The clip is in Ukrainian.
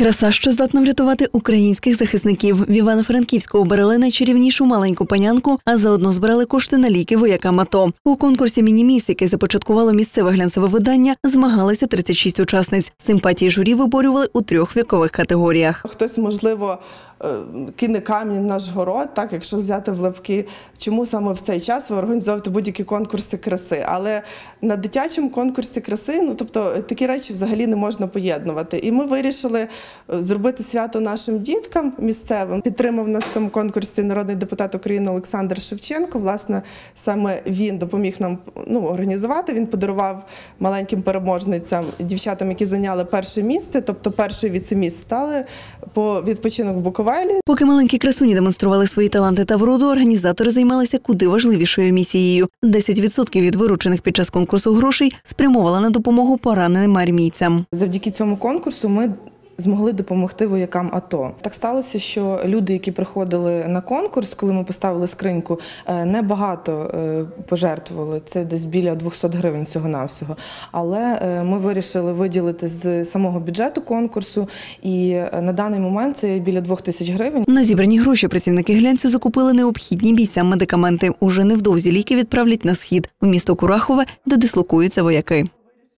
Краса, що здатна врятувати українських захисників. В Івано-Франківську обрали найчарівнішу маленьку панянку, а заодно збирали кошти на ліки воякам АТО. У конкурсі «Міні-міс», який започаткувало місцеве глянцеве видання, змагалися 36 учасниць. Симпатії журі виборювали у трьох вікових категоріях. Хтось, можливо, кине камінь наш город, так, якщо взяти в лапки, чому саме в цей час ви організовуєте будь-які конкурси краси. Але на дитячому конкурсі краси, ну тобто такі речі взагалі не можна поєднувати. І ми вирішили е, зробити свято нашим діткам місцевим. Підтримав нас в цьому конкурсі народний депутат України Олександр Шевченко. Власне, саме він допоміг нам ну, організувати. Він подарував маленьким переможницям, дівчатам, які зайняли перше місце, тобто перший віцеміст стали по відпочинок в Буковелі. Поки маленькі красуні демонстрували свої таланти та вроду, організатори займалися куди важливішою місією. 10% від виручених під час конкурсу грошей спрямовала на допомогу пораненим армійцям. Завдяки цьому конкурсу ми змогли допомогти воякам АТО. Так сталося, що люди, які приходили на конкурс, коли ми поставили скриньку, е, небагато е, пожертвували. Це десь біля 200 гривень всього навсього. Але е, ми вирішили виділити з самого бюджету конкурсу, і на даний момент це біля 2 тисяч гривень. На зібрані гроші працівники глянцю закупили необхідні бійцям медикаменти. Уже невдовзі ліки відправлять на схід у місто Курахове, де дислокуються вояки.